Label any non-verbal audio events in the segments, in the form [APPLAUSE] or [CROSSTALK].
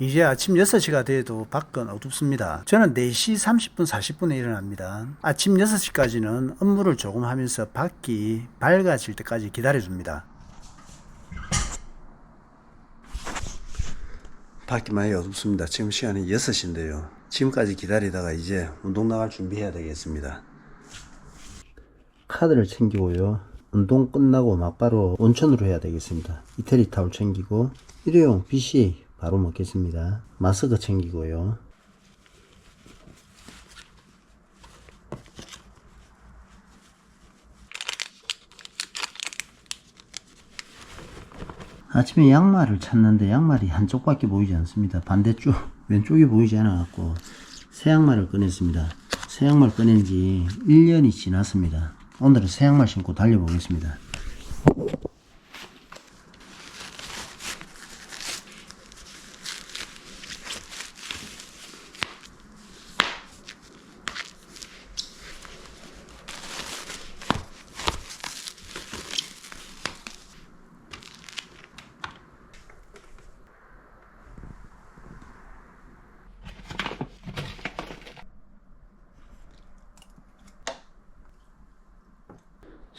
이제 아침 6시가 돼도 밖은 어둡습니다. 저는 4시 30분 40분에 일어납니다. 아침 6시까지는 업무를 조금 하면서 밖이 밝아질 때까지 기다려줍니다. 밖이 많이 어둡습니다. 지금 시간이 6시인데요. 지금까지 기다리다가 이제 운동 나갈 준비해야 되겠습니다. 카드를 챙기고요. 운동 끝나고 막바로 온천으로 해야 되겠습니다. 이태리 타올 챙기고 일회용 BC 바로 먹겠습니다. 마스크 챙기고요. 아침에 양말을 찾는데 양말이 한쪽밖에 보이지 않습니다. 반대쪽 [LAUGHS] 왼쪽이 보이지 않아 갖고 새 양말을 꺼냈습니다. 새 양말 꺼낸 지 1년이 지났습니다. 오늘은 새 양말 신고 달려보겠습니다.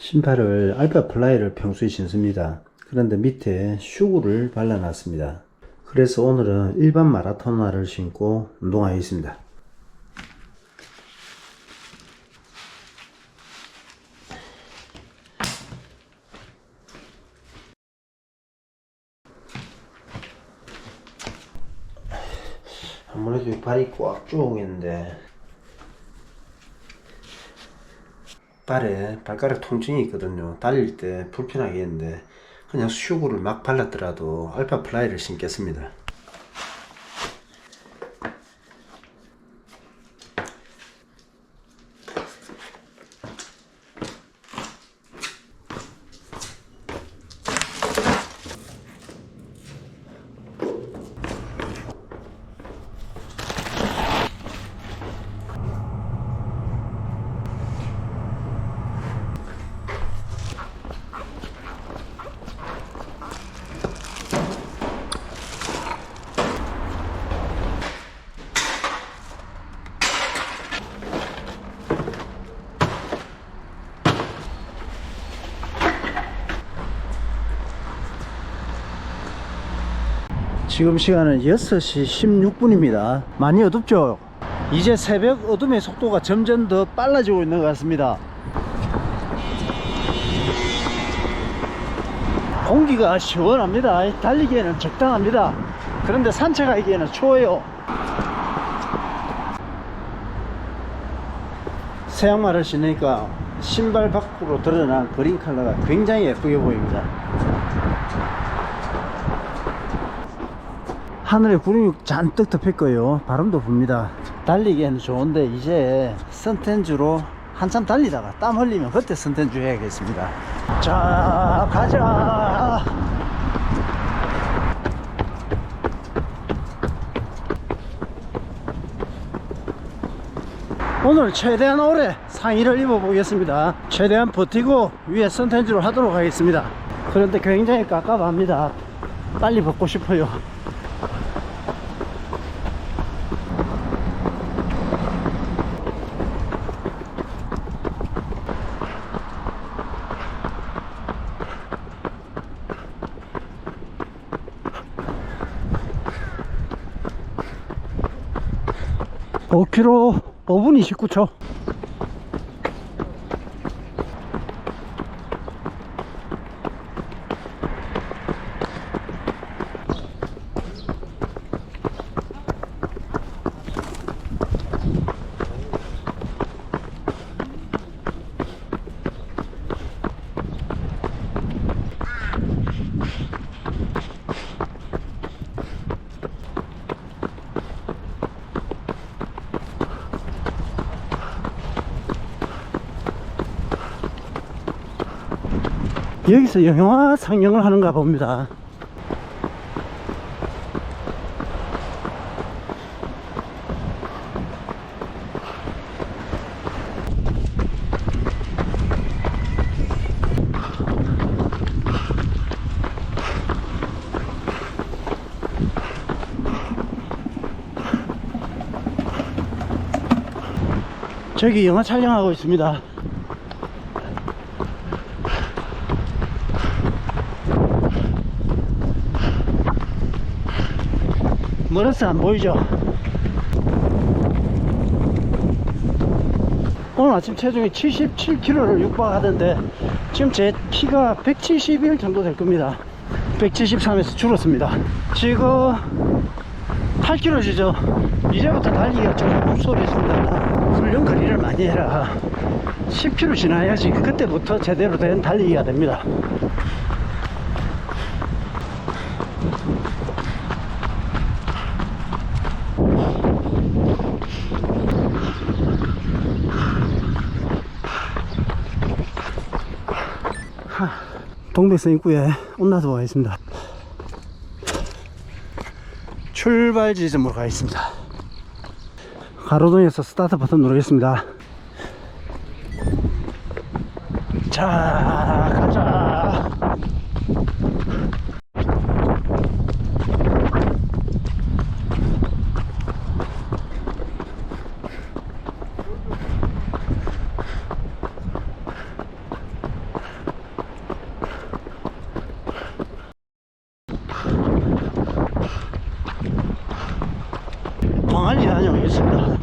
신발을 알파 플라이를 평소에 신습니다. 그런데 밑에 슈구를 발라놨습니다. 그래서 오늘은 일반 마라토나를 신고 운동하겠습니다. 아무래도 발이 꽉 조이는데 발에 발가락 통증이 있거든요. 달릴 때 불편하겠는데 그냥 슈구를 막 발랐더라도 알파 플라이를 신겠습니다. 지금 시간은 6시 16분입니다. 많이 어둡죠? 이제 새벽 어둠의 속도가 점점 더 빨라지고 있는 것 같습니다. 공기가 시원합니다. 달리기에는 적당합니다. 그런데 산책하기에는 추워요. 새 양말을 신으니까 신발 밖으로 드러난 그린 컬러가 굉장히 예쁘게 보입니다. 하늘에 구름이 잔뜩 덮였고요. 바람도 붑니다. 달리기에는 좋은데 이제 선텐주로 한참 달리다가 땀 흘리면 그때 선텐주 해야겠습니다. 자, 가자. 오늘 최대한 오래 상의를 입어 보겠습니다. 최대한 버티고 위에 선텐주를 하도록 하겠습니다. 그런데 굉장히 깝깝합니다. 빨리 벗고 싶어요. 오 k m 5분 29초. 여기서 영화 상영을 하는가 봅니다. 저기 영화 촬영하고 있습니다. 멀어서 안 보이죠? 오늘 아침 체중이 77kg를 육박하던데 지금 제 키가 171 정도 될 겁니다. 173에서 줄었습니다. 지금 8km죠? 이제부터 달리기가 조금 수월했습니다. 훈련 거리를 많이 해라. 10km 지나야지 그때부터 제대로 된 달리기가 됩니다 동백선 입구에 온나서 와 있습니다. 출발 지점으로 가 있습니다. 가로등에서 스타트 버튼 누르겠습니다. 자, 가자. 다녀오겠습니다.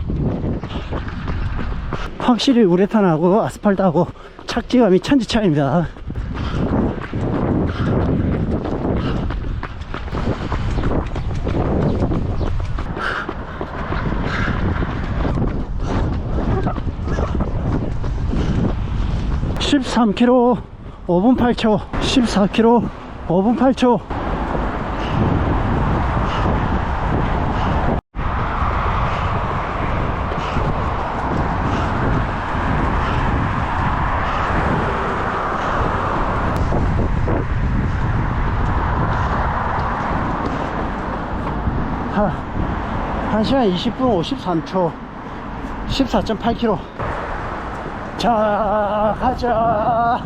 확실히 우레탄하고 아스팔트하고 착지감이 천지 차이입니다. (13km) 5분 8초 (14km) 5분 8초 한 1시간 20분 53초 14.8km 자 가자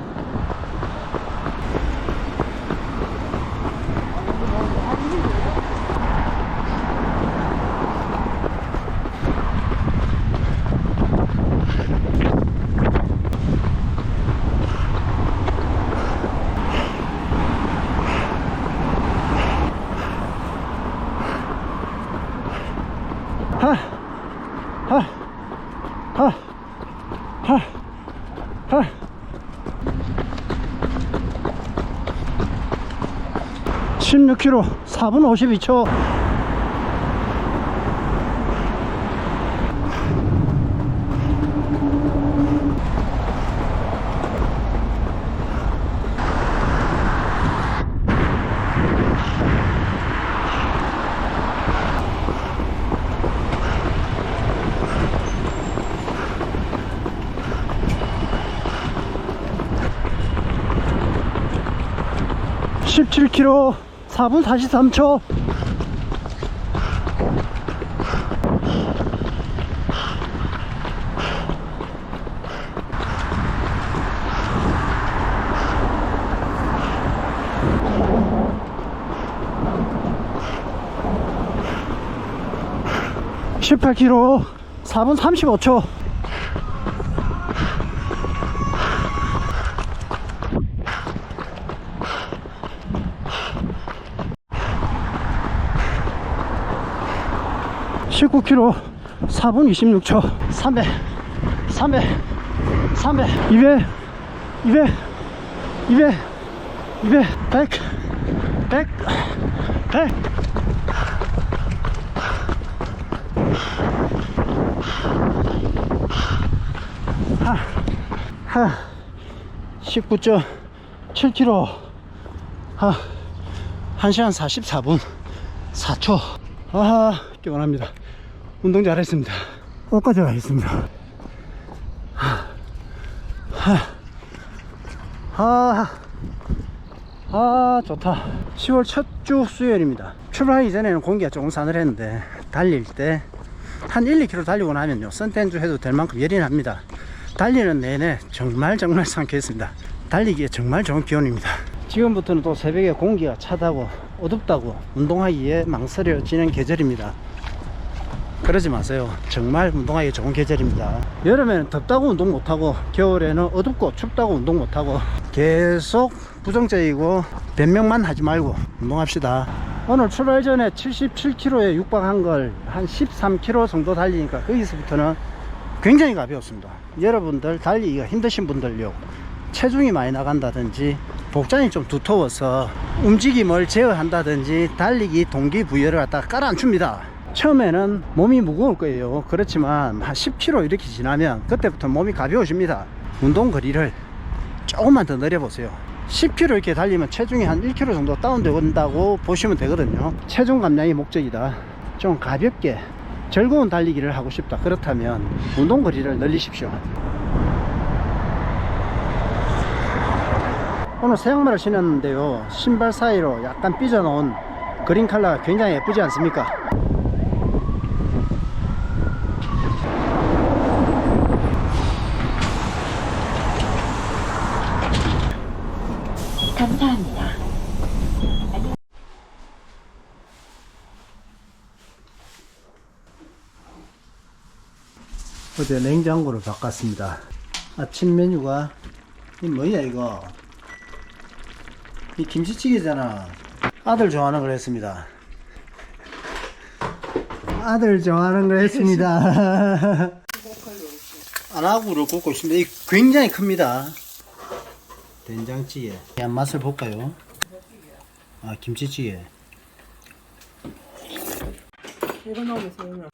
하, 하, 하, 하, 하. (16 k m) (4분 52초) (17 k m) (4분 43초) (18 k m) (4분 35초) (19 k m) (4분 26초) (300) (300) (300) (200) (200) (200) (200) (100) (100) (100) 하, 하, 19.7km, 하, 1시간 44분 4초. 아하, 깨어납니다. 운동 잘했습니다. 옷까지 가겠습니다. 하, 하, 하, 아, 좋다. 10월 첫 주 수요일입니다. 출발하기 전에는 공기가 조금 싸늘했는데, 달릴 때, 한 1, 2km 달리고 나면요, 선텐주 해도 될 만큼 열이 납니다. 달리는 내내 정말 정말 상쾌했습니다. 달리기에 정말 좋은 기온입니다. 지금부터는 또 새벽에 공기가 차다고 어둡다고 운동하기에 망설여지는 계절입니다. 그러지 마세요. 정말 운동하기 좋은 계절입니다. 여름에는 덥다고 운동 못하고 겨울에는 어둡고 춥다고 운동 못하고 계속 부정적이고 변명만 하지 말고 운동합시다. 오늘 출발 전에 77km에 육박한 걸 한 13km 정도 달리니까 거기서부터는 굉장히 가벼웠습니다. 여러분들 달리기가 힘드신 분들요. 체중이 많이 나간다든지 복장이 좀 두터워서 움직임을 제어한다든지 달리기 동기부여를 갖다 깔아앉힙니다. 처음에는 몸이 무거울 거예요. 그렇지만 한 10km 이렇게 지나면 그때부터 몸이 가벼워집니다. 운동 거리를 조금만 더 내려보세요. 10km 이렇게 달리면 체중이 한 1kg 정도 다운된다고 보시면 되거든요. 체중 감량이 목적이다. 좀 가볍게 즐거운 달리기를 하고 싶다. 그렇다면 운동 거리를 늘리십시오. 오늘 새 양말을 신었는데요. 신발 사이로 약간 삐져나온 그린 컬러가 굉장히 예쁘지 않습니까? 어제 냉장고를 바꿨습니다. 아침 메뉴가 이 뭐야 이거? 이 김치찌개잖아. 아들 좋아하는 걸 했습니다. 아들 좋아하는 걸 했습니다. [LAUGHS] 안하고를 굽고 있습니다. 이 굉장히 큽니다. 된장찌개. 한 맛을 볼까요? 아 김치찌개. 이거 넣으면 세우면